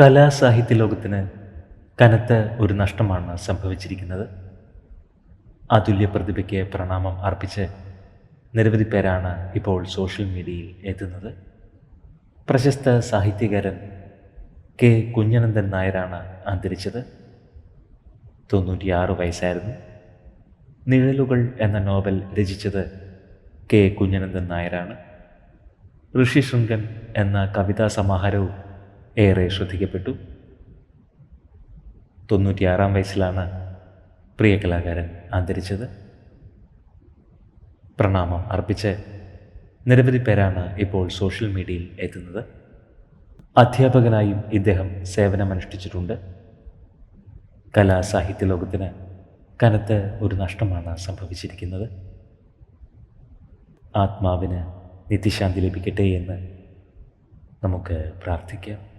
കലാസാഹിത്യ ലോകത്തിന് കനത്ത ഒരു നഷ്ടമാണ് സംഭവിച്ചിരിക്കുന്നത്. അതുല്യ പ്രതിഭയ്ക്ക് പ്രണാമം അർപ്പിച്ച് നിരവധി പേരാണ് ഇപ്പോൾ സോഷ്യൽ മീഡിയയിൽ എത്തുന്നത്. പ്രശസ്ത സാഹിത്യകാരൻ കെ. കുഞ്ഞനന്ദൻ നായരാണ് അന്തരിച്ചത്. തൊണ്ണൂറ്റിയാറ് വയസ്സായിരുന്നു. നിഴലുകൾ എന്ന നോവൽ രചിച്ചത് കെ. കുഞ്ഞനന്ദൻ നായരാണ്. ഋഷി ശൃംഗൻ എന്ന കവിതാ സമാഹാരവും ഏറെ ശ്രദ്ധിക്കപ്പെട്ടു. തൊണ്ണൂറ്റിയാറാം വയസ്സിലാണ് പ്രിയ കലാകാരൻ അന്തരിച്ചത്. പ്രണാമം അർപ്പിച്ച് നിരവധി പേരാണ് ഇപ്പോൾ സോഷ്യൽ മീഡിയയിൽ എത്തുന്നത്. അധ്യാപകനായും ഇദ്ദേഹം സേവനമനുഷ്ഠിച്ചിട്ടുണ്ട്. കലാസാഹിത്യ ലോകത്തിന് കനത്ത ഒരു നഷ്ടമാണ് സംഭവിച്ചിരിക്കുന്നത്. ആത്മാവിന് നിത്യശാന്തി ലഭിക്കട്ടെ എന്ന് നമുക്ക് പ്രാർത്ഥിക്കാം.